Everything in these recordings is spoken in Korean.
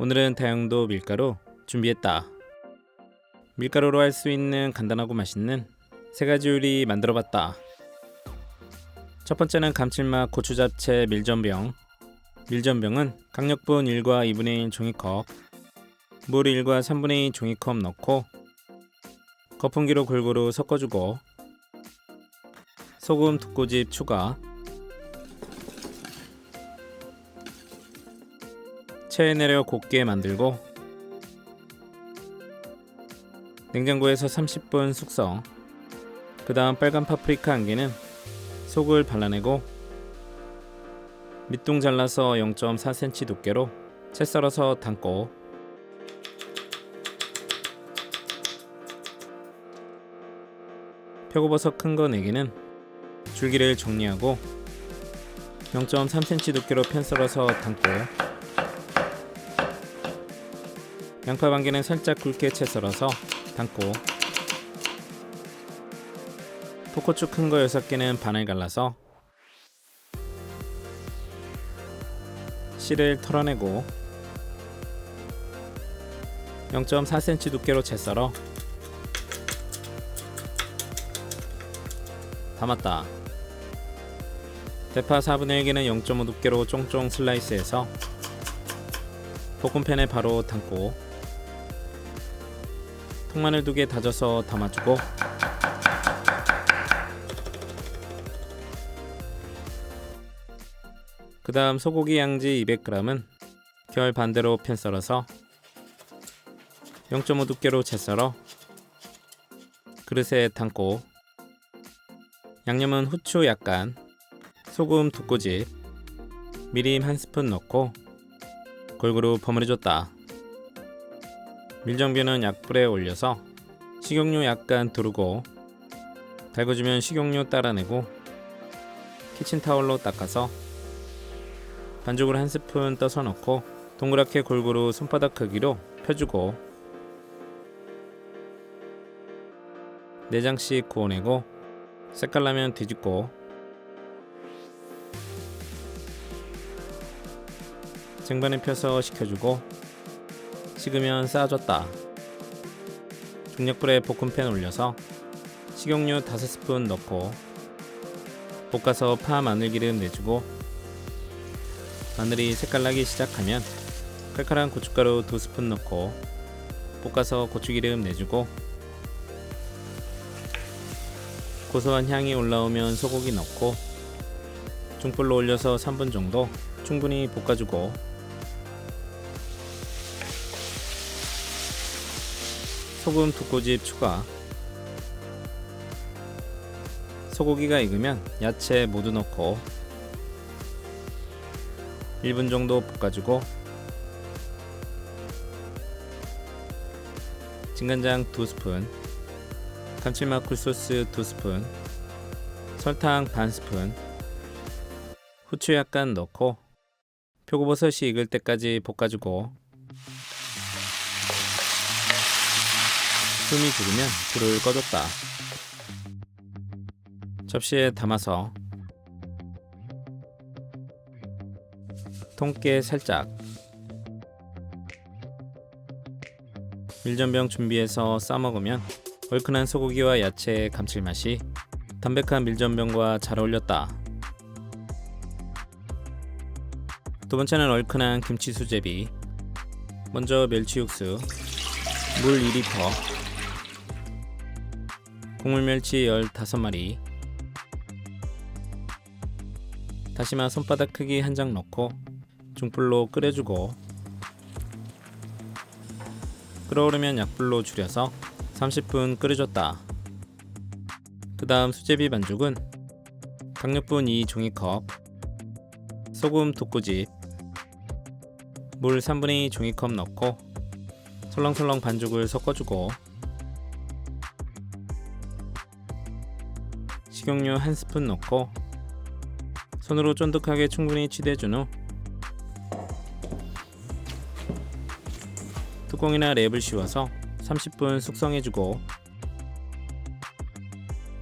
오늘은 다용도 밀가루 준비했다. 밀가루로 할 수 있는 간단하고 맛있는 세 가지 요리 만들어봤다. 첫 번째는 감칠맛 고추 잡채 밀전병. 밀전병은 강력분 1과 2분의 1 종이컵, 물 1과 3분의 2 종이컵 넣고 거품기로 골고루 섞어주고 소금 두 꼬집 추가 체에 내려 곱게 만들고 냉장고에서 30분 숙성. 그 다음 빨간 파프리카 한 개는 속을 발라내고 밑둥 잘라서 0.4cm 두께로 채 썰어서 담고 표고버섯 큰 거 4개는 줄기를 정리하고 0.3cm 두께로 편 썰어서 담고 양파 반 개는 살짝 굵게 채 썰어서 담고 포코추 큰 거 6개는 반을 갈라서 씨를 털어내고 0.4cm 두께로 채 썰어 담았다. 대파 4분의 1개는 0.5 두께로 쫑쫑 슬라이스해서 볶음팬에 바로 담고 통마늘 두 개 다져서 담아주고. 그 다음 소고기 양지 200g은 결 반대로 편 썰어서 0.5 두께로 채 썰어 그릇에 담고. 양념은 후추 약간 소금 두 꼬집 미림 한 스푼 넣고 골고루 버무려줬다 밀정비는 약불에 올려서 식용유 약간 두르고 달궈주면 식용유 따라내고 키친타올로 닦아서 반죽을 한 스푼 떠서 넣고 동그랗게 골고루 손바닥 크기로 펴주고 4장씩 구워내고 색깔 나면 뒤집고 쟁반에 펴서 식혀주고 식으면 쌓아줬다. 중력불에 볶음팬 올려서 식용유 5스푼 넣고 볶아서 파 마늘 기름 내주고 마늘이 색깔 나기 시작하면 칼칼한 고춧가루 2스푼 넣고 볶아서 고추기름 내주고 고소한 향이 올라오면 소고기 넣고 중불로 올려서 3분 정도 충분히 볶아주고 소금 두 꼬집 추가. 소고기가 익으면 야채 모두 넣고 1분 정도 볶아주고 진간장 2스푼 감칠맛 굴소스 2스푼 설탕 반 스푼 후추 약간 넣고 표고버섯이 익을 때까지 볶아주고 숨이 죽으면 불을 꺼줬다. 접시에 담아서 통깨 살짝 밀전병 준비해서 싸먹으면 얼큰한 소고기와 야채의 감칠맛이 담백한 밀전병과 잘 어울렸다. 두 번째는 얼큰한 김치 수제비. 먼저 멸치 육수, 물 2리터, 국물멸치 15마리 다시마 손바닥 크기 한 장 넣고 중불로 끓여주고 끓어오르면 약불로 줄여서 30분 끓여줬다. 그 다음 수제비 반죽은 강력분 2 종이컵 소금 두 꼬집 물 3분의 2 종이컵 넣고 설렁설렁 반죽을 섞어주고 식용유 한 스푼 넣고 손으로 쫀득하게 충분히 치대준 후 뚜껑이나 랩을 씌워서 30분 숙성해주고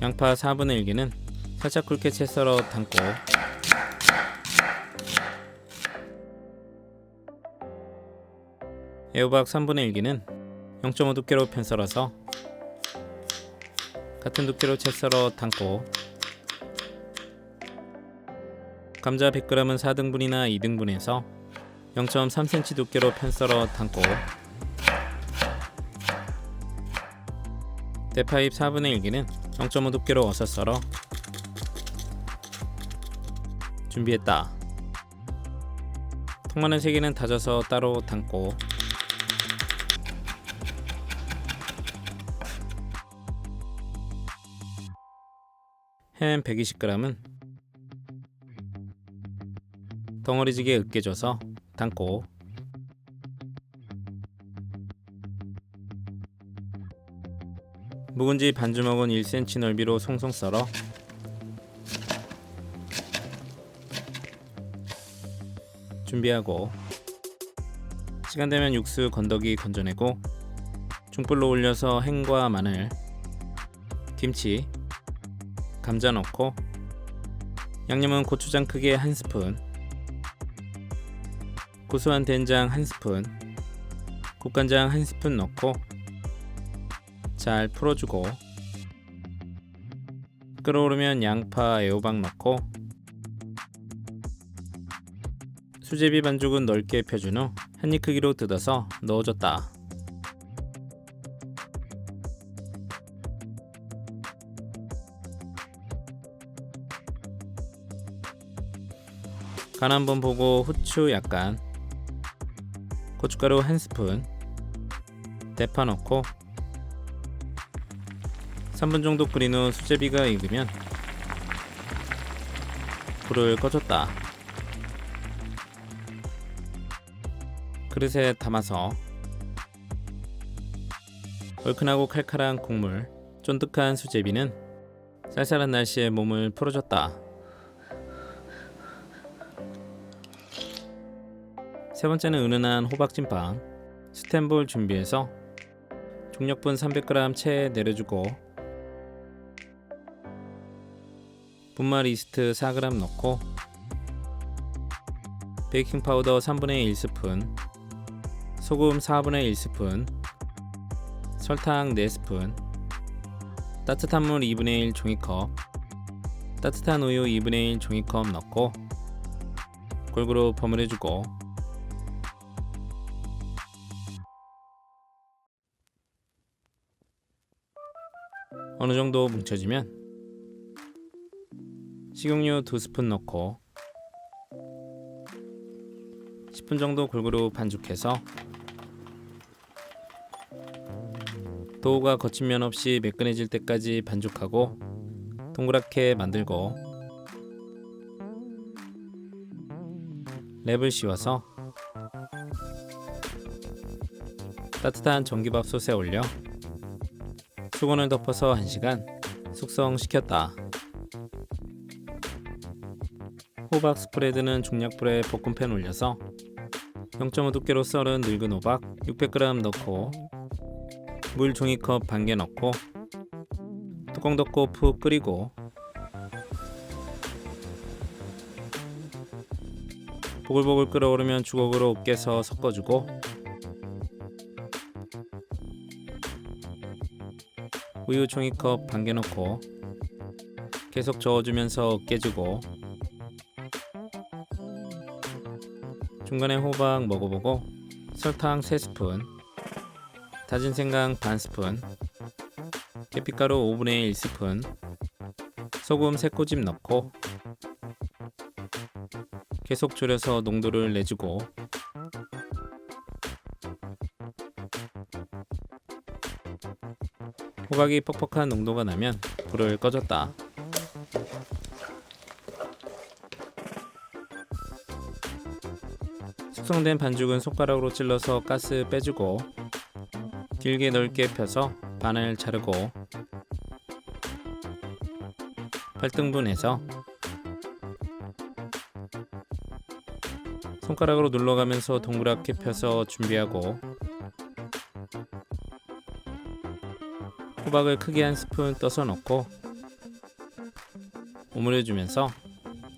양파 4분의 1개는 살짝 굵게 채 썰어 담고 애호박 3분의 1기는 0.5 두께로 편 썰어서 같은 두께로 채 썰어 담고 감자 100g은 4등분이나 2등분해서 0.3cm 두께로 편 썰어 담고 대파잎 4분의 1기는 0.5 두께로 어서 썰어 준비했다. 통마늘 3개는 다져서 따로 담고 햄 120g은 덩어리지게 으깨져서 담고. 묵은지 반주먹은 1cm 넓이로 송송 썰어. 준비하고. 시간 되면 육수 건더기 건져내고 중불로 올려서 햄과 마늘, 김치, 감자 넣고 양념은 고추장 크게 한 스푼, 고소한 된장 한 스푼, 국간장 한 스푼 넣고 잘 풀어주고 끓어오르면 양파, 애호박 넣고 수제비 반죽은 넓게 펴준 후 한입 크기로 뜯어서 넣어줬다. 간 한번 보고 후추 약간 고춧가루 한 스푼 대파 넣고 3분 정도 끓인 후 수제비가 익으면 불을 꺼줬다. 그릇에 담아서 얼큰하고 칼칼한 국물, 쫀득한 수제비는 쌀쌀한 날씨에 몸을 풀어줬다. 세 번째는 은은한 호박찐빵, 스텐볼 준비해서 중력분 300g 채 내려주고 분말 이스트 4g 넣고 베이킹 파우더 3분의 1스푼 소금 4분의 1스푼 설탕 4스푼 따뜻한 물 2분의 1 종이컵 따뜻한 우유 2분의 1 종이컵 넣고 골고루 버무려주고 어느 정도 뭉쳐지면 식용유 2스푼 넣고 10분 정도 골고루 반죽해서 도우가 거친 면 없이 매끈해질 때까지 반죽하고 동그랗게 만들고 랩을 씌워서 따뜻한 전기밥솥에 올려 수건을 덮어서 1시간 숙성시켰다. 호박 스프레드는 중약불에 볶음팬 올려서 0.5 두께로 썰은 늙은 호박 600g 넣고 물 종이컵 반 개 넣고 뚜껑 덮고 푹 끓이고 보글보글 끓어오르면 주걱으로 으깨서 섞어주고 우유 종이컵 넣고 계속 저어주면서 으깨주고 중간에 호박 먹어보고 설탕 3스푼 다진 생강 반 스푼 계피가루 5분의 1 스푼 소금 3꼬집 넣고 계속 졸여서 농도를 내주고 호박이 퍽퍽한 농도가 나면 불을 꺼줬다. 숙성된 반죽은 손가락으로 찔러서 가스 빼주고 길게 넓게 펴서 반을 자르고 8등분해서 손가락으로 눌러가면서 동그랗게 펴서 준비하고 호박을 크게 한 스푼 떠서 넣고 오므려 주면서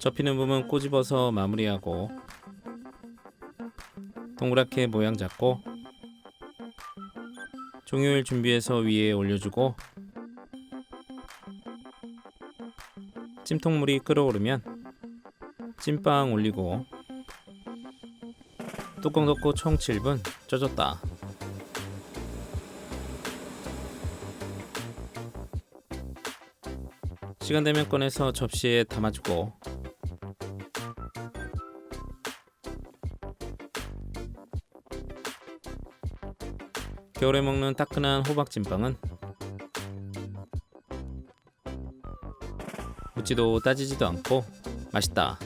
접히는 부분 꼬집어서 마무리하고 동그랗게 모양 잡고 종이를 준비해서 위에 올려주고 찜통물이 끓어오르면 찐빵 올리고 뚜껑 덮고 총 7분 쪄줬다. 시간 되면 꺼내서 접시에 담아주고 겨울에 먹는 따끈한 호박찐빵은 묻지도 따지지도 않고 맛있다.